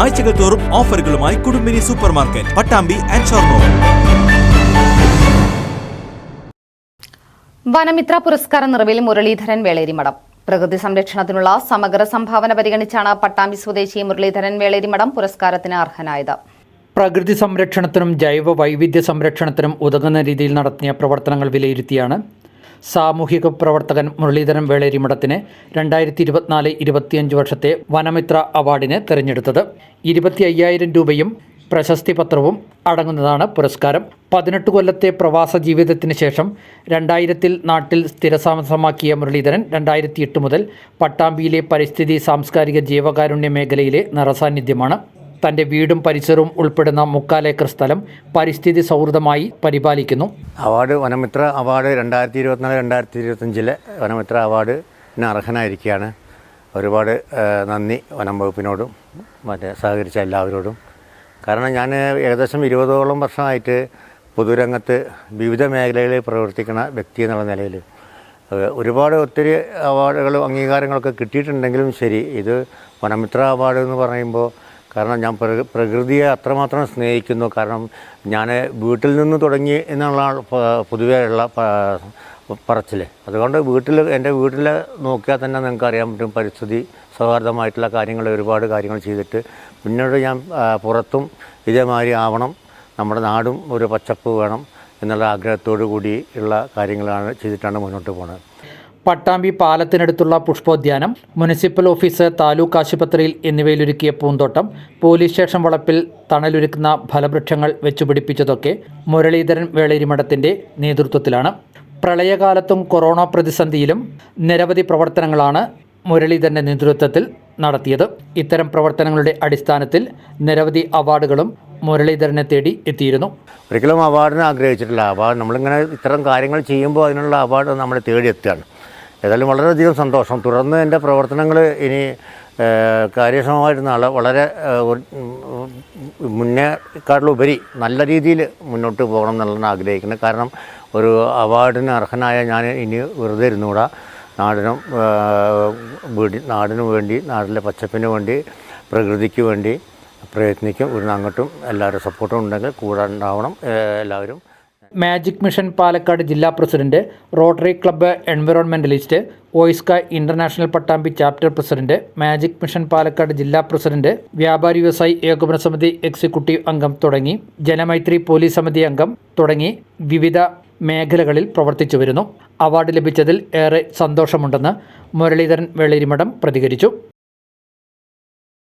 ആഴ്ചകൾ തോറും ഓഫറുകളുമായി Kudumbini super market Pattambi and Shoranur. Vanamitra പുരസ്കാര നിറവിൽ മുരളീധരൻ വേളേരിമഠം. പ്രകൃതി സംരക്ഷണത്തിനുള്ള സമഗ്ര സംഭാവന പരിഗണിച്ചാണ് പട്ടാമ്പി സ്വദേശി മുരളീധരൻ വേളേരിമഠം പുരസ്കാരത്തിന് അർഹനായത്. പ്രകൃതി സംരക്ഷണത്തിനും ജൈവ വൈവിധ്യ സംരക്ഷണത്തിനും ഉതകുന്ന രീതിയിൽ നടത്തിയ പ്രവർത്തനങ്ങൾ വിലയിരുത്തിയാണ് സാമൂഹിക പ്രവർത്തകൻ മുരളീധരൻ വേളേരിമഠത്തിന് രണ്ടായിരത്തി ഇരുപത്തിനാല് ഇരുപത്തിയഞ്ച് വർഷത്തെ വനമിത്ര അവാർഡിന് തിരഞ്ഞെടുത്തത്. ഇരുപത്തി അയ്യായിരം രൂപയും പ്രശസ്തി പത്രവും അടങ്ങുന്നതാണ് പുരസ്കാരം. പതിനെട്ട് കൊല്ലത്തെ പ്രവാസ ജീവിതത്തിന് ശേഷം രണ്ടായിരത്തിൽ നാട്ടിൽ സ്ഥിരതാമസമാക്കിയ മുരളീധരൻ രണ്ടായിരത്തി എട്ട് മുതൽ പട്ടാമ്പിയിലെ പരിസ്ഥിതി സാംസ്കാരിക ജീവകാരുണ്യ മേഖലയിലെ നിറസാന്നിധ്യമാണ് തന്റെ വീടും പരിസരവും ഉൾപ്പെടുന്ന മുക്കാലേക്കർ സ്ഥലം പരിസ്ഥിതി സൗഹൃദമായി പരിപാലിക്കുന്നു. അവാർഡ് വനമിത്ര അവാർഡ് രണ്ടായിരത്തി ഇരുപത്തിനാല് രണ്ടായിരത്തി ഇരുപത്തഞ്ചിലെ വനമിത്ര അവാർഡിന് അർഹനായിരിക്കുകയാണ്. ഒരുപാട് നന്ദി വനം വകുപ്പിനോടും മറ്റേ സഹകരിച്ച എല്ലാവരോടും. കാരണം ഞാൻ ഏകദേശം ഇരുപതോളം വർഷമായിട്ട് പൊതുരംഗത്ത് വിവിധ മേഖലകളിൽ പ്രവർത്തിക്കുന്ന വ്യക്തി എന്നുള്ള നിലയിൽ. ഒരുപാട് ഒത്തിരി അവാർഡുകളും അംഗീകാരങ്ങളൊക്കെ കിട്ടിയിട്ടുണ്ടെങ്കിലും ശരി ഇത് വനമിത്ര അവാർഡ് എന്ന് പറയുമ്പോൾ കാരണം ഞാൻ പ്രകൃ പ്രകൃതിയെ അത്രമാത്രം സ്നേഹിക്കുന്നു. കാരണം ഞാൻ വീട്ടിൽ നിന്ന് തുടങ്ങി എന്നുള്ള പൊതുവെയുള്ള പറച്ചിൽ അതുകൊണ്ട് വീട്ടിൽ എന്റെ വീട്ടിൽ നോക്കിയാൽ തന്നെ നിങ്ങൾക്ക് അറിയാൻ പറ്റും പരിസ്ഥിതി സൗഹാർദ്ദമായിട്ടുള്ള കാര്യങ്ങൾ ഒരുപാട് കാര്യങ്ങൾ ചെയ്തിട്ട്. പിന്നീട് ഞാൻ പുറത്തും ഇതേമാതിരി ആവണം. നമ്മുടെ നാടും ഒരു പച്ചപ്പ് വേണം എന്നുള്ള ആഗ്രഹത്തോടു കൂടി ഉള്ള കാര്യങ്ങളാണ് ചെയ്തിട്ടാണ് മുന്നോട്ട് പോകുന്നത് പട്ടാമ്പി പാലത്തിനടുത്തുള്ള പുഷ്പോദ്യാനം മുനിസിപ്പൽ ഓഫീസ് താലൂക്ക് ആശുപത്രിയിൽ എന്നിവയിലൊരുക്കിയ പൂന്തോട്ടം പോലീസ് സ്റ്റേഷൻ വളപ്പിൽ തണലൊരുക്കുന്ന ഫലവൃക്ഷങ്ങൾ വെച്ചുപിടിപ്പിച്ചതൊക്കെ മുരളീധരൻ വേളേരിമഠത്തിന്റെ നേതൃത്വത്തിലാണ്. പ്രളയകാലത്തും കൊറോണ പ്രതിസന്ധിയിലും നിരവധി പ്രവർത്തനങ്ങളാണ് മുരളീധരന്റെ നേതൃത്വത്തിൽ നടത്തിയത്. ഇത്തരം പ്രവർത്തനങ്ങളുടെ അടിസ്ഥാനത്തിൽ നിരവധി അവാർഡുകളും മുരളീധരനെ തേടി എത്തിയിരുന്നു. ഒരിക്കലും അവാർഡിനെ ആഗ്രഹിച്ചിട്ടില്ല. അവാർഡ് നമ്മളിങ്ങനെ ഇത്തരം കാര്യങ്ങൾ ചെയ്യുമ്പോൾ അതിനുള്ള അവാർഡ് നമ്മൾ തേടി തേടിയെത്തുകയാണ് ഏതായാലും വളരെയധികം സന്തോഷം. തുടർന്ന് എന്റെ പ്രവർത്തനങ്ങൾ ഇനി കാര്യക്ഷമമായിരുന്ന നാളെ വളരെ മുന്നേക്കാട്ടിലുപരി നല്ല രീതിയിൽ മുന്നോട്ട് പോകണം എന്നുള്ളതാണ് ആഗ്രഹിക്കുന്നത് കാരണം ഒരു അവാർഡിന് അർഹനായ ഞാൻ ഇനി വെറുതെ ഇരുന്നുകൂടാ. നാടിനും വീടി നാടിനു വേണ്ടി നാടിലെ പച്ചപ്പിന് വേണ്ടി പ്രകൃതിക്ക് വേണ്ടി പ്രയത്നിക്കും. ഒരു അങ്ങോട്ടും എല്ലാവരും സപ്പോർട്ടും ഉണ്ടെങ്കിൽ കൂടെ ഉണ്ടാവണം. എല്ലാവരും മാജിക് മിഷൻ പാലക്കാട് ജില്ലാ president rotary club environmentalist OISCA international Pattambi chapter president magic mission Palakkad ജില്ലാ പ്രസിഡന്റ് വ്യാപാരി വ്യവസായി ഏകോപന സമിതി എക്സിക്യൂട്ടീവ് അംഗം തുടങ്ങി ജനമൈത്രി പോലീസ് സമിതി അംഗം തുടങ്ങി വിവിധ മേഖലകളിൽ പ്രവർത്തിച്ചു വരുന്നു. അവാർഡ് ലഭിച്ചതിൽ ഏറെ സന്തോഷമുണ്ടെന്ന് മുരളീധരൻ വെള്ളരിമഠം പ്രതികരിച്ചു.